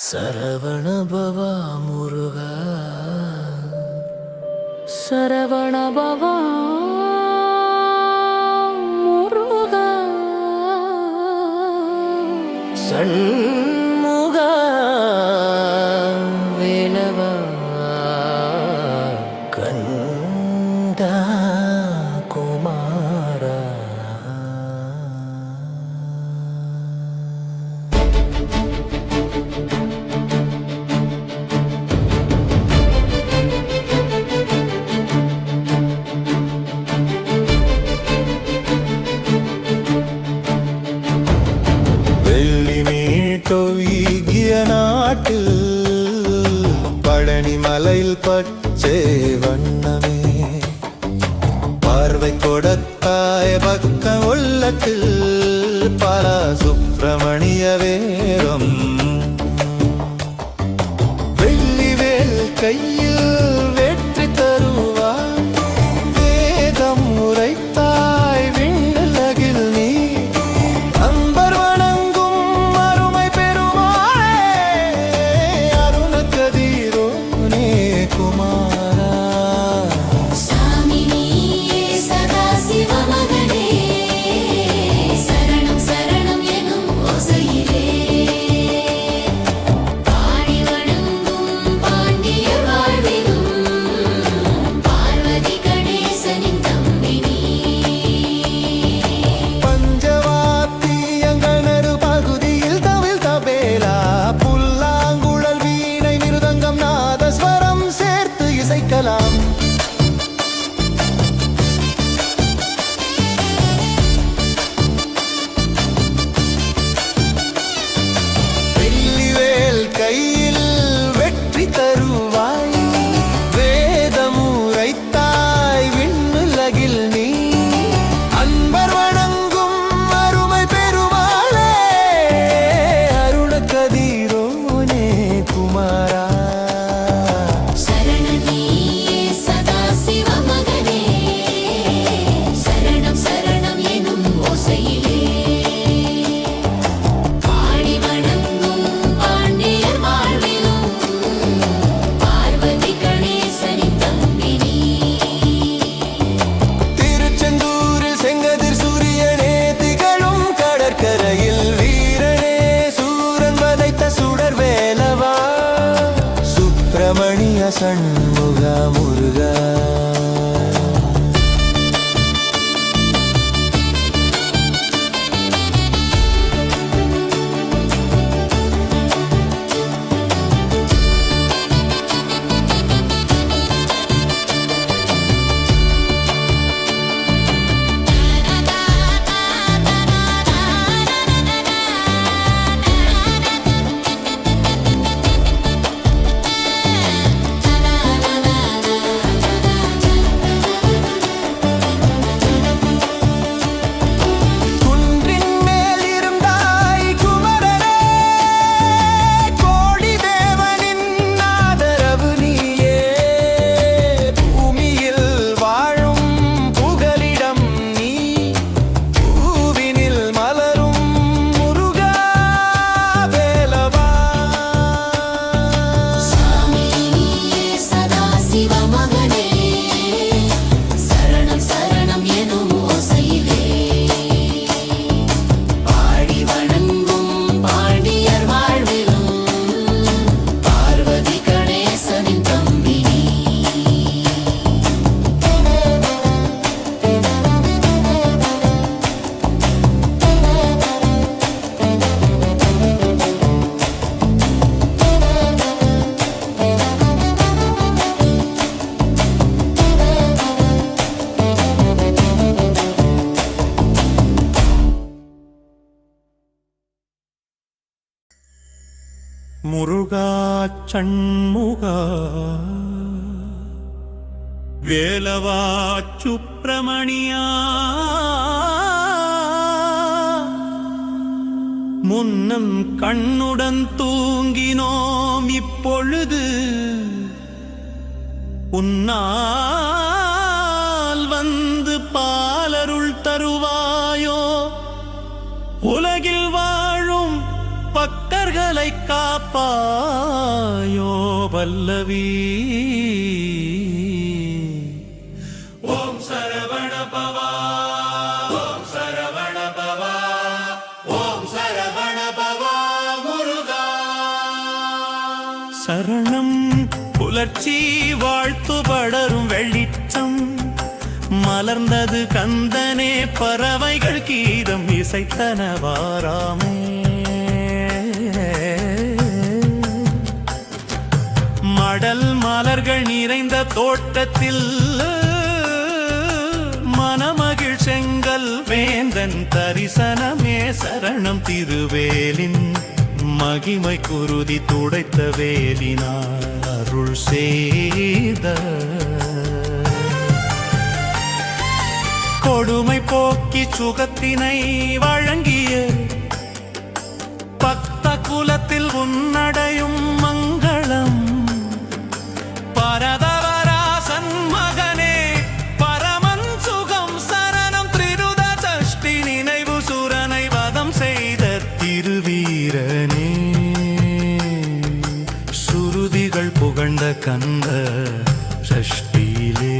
சரவணபவா முருகா சரவணபவா முருகா சண்முகா வேலவா கண்டா பார்வையில் பச்சே வண்ணமே. பார்வை கொடுத்தாய பக்க உள்ளத்தில் பல சுப்பிரமணிய வேறும் வெள்ளி வேல் கையில் சண்முக முருகா முருகா சண்முகா. வேலவா சுப்பிரமணியா. முன்னம் கண்ணுடன் தூங்கினோம் இப்பொழுது. உன்னா அவர்களை காப்பாயோ பல்லவி. ஓம் சரவண பவா ஓம் சரவண பவா ஓம் சரவண பவா முருகா. சரணம் புலர்ச்சி வாழ்த்து படரும் வெளிச்சம் மலர்ந்தது கந்தனே பறவைகள் கீதம் இசைத்தன வாராமே. மடல் மலர்கள் நிறைந்த தோட்டத்தில் மனமகிழ் செங்கல் வேந்தன் தரிசனமே சரணம் திருவேலின் மகிமை குருதி துடைத்த வேலினார் அருள் செய்த. கொடுமை போக்கி சுகத்தினை வழங்கிய சுருதிகள் புகழ்ந்த கந்த சஷ்டியிலே.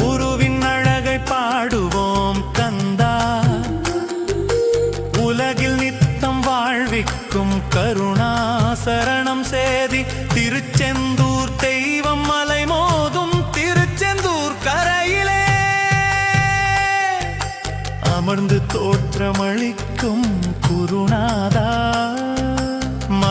உருவின் அழகை பாடுவோம் கந்தா. உலகில் நித்தம் வாழ்விக்கும் கருணாசரணம் சேதி திருச்செந்தூர் தெய்வம் மலை மோதும் திருச்செந்தூர் கரையிலே. அமர்ந்து தோற்றமளிக்கும் குருநாதா.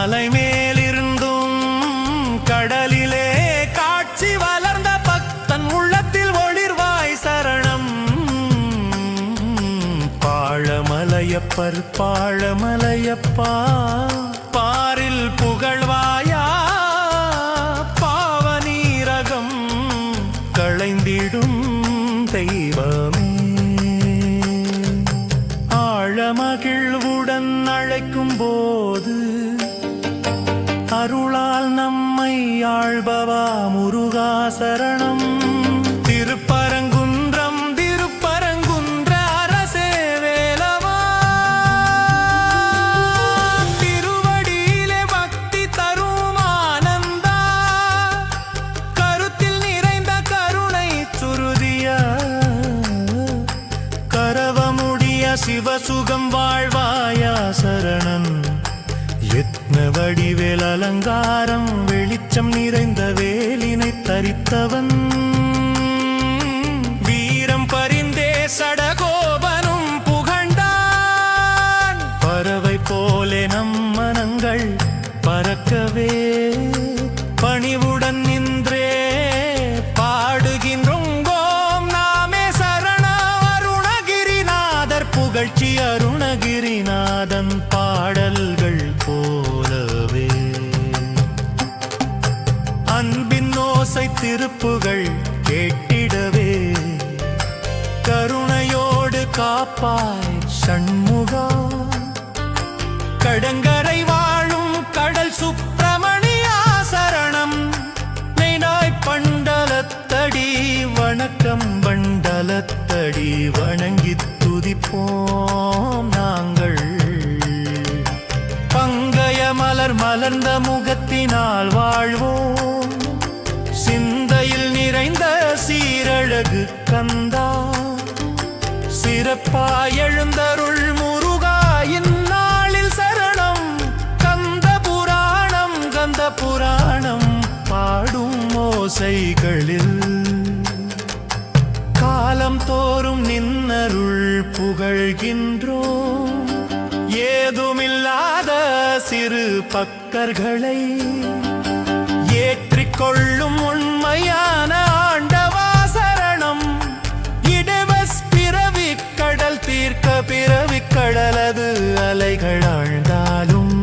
மலை மேலிருந்தும் கடலிலே காட்சி வளர்ந்த பக்தன் உள்ளத்தில் ஒளிர்வாய் சரணம். பாழமலையப்பர் பாழமலையப்பா பாரில் புகழ்வாயா பாவநீரகம் களைந்திடும் தெய்வமே. ஆழமகிழ்வுடன் அழைக்கும் போது சிவசுகம் வாழ்வாயா சரணன்? யத்ன வடிவேல் அலங்காரம் வெளிச்சம் நிறைந்த வேலினை தரித்தவன்? பாடல்கள் போலவே. அன்பின் ஓசை திருப்புகள் கேட்டிடவே. கருணையோடு காப்பாய் சண்முகா கடங்கரை வாழும் கடல் சுப்பிரமணியா சரணம். நெய்னாய் பண்டலத்தடி வணக்கம் பண்டலத்தடி வணங்கி துதிப்போம். முகத்தினால் வாழ்வோம். சிந்தையில் நிறைந்த சீரழகு கந்தா. சிறப்பாய் எழுந்தருள் முருகா இந்நாளில் சரணம். கந்த புராணம் கந்த புராணம் பாடும் ஓசைகளில். காலம் தோறும் நின்னருள் புகழ்கின்றோம். ஏதுமில்லாத சிறு பக்கர்களை ஏற்றிக்கொள்ளும் உண்மையான ஆண்டவாசரணம் இடவஸ் பிறவி கடல் தீர்க்க பிறவி கடலது அலைகள் ஆழ்ந்தாலும்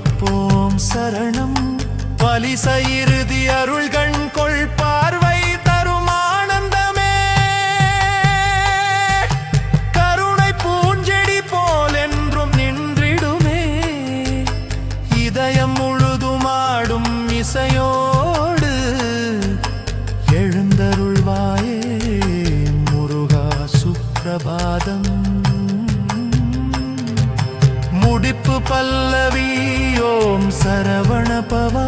பாதம் சரணம். பலிச இறுதி அருள்கள் துடிப்பு பல்லவி ஓம் சரவண பவா.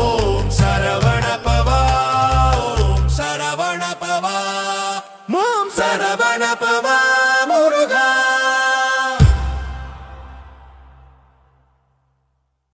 ஓம் சரவண பவா ஓம் சரவண பவா. ஓம் சரவண பவா.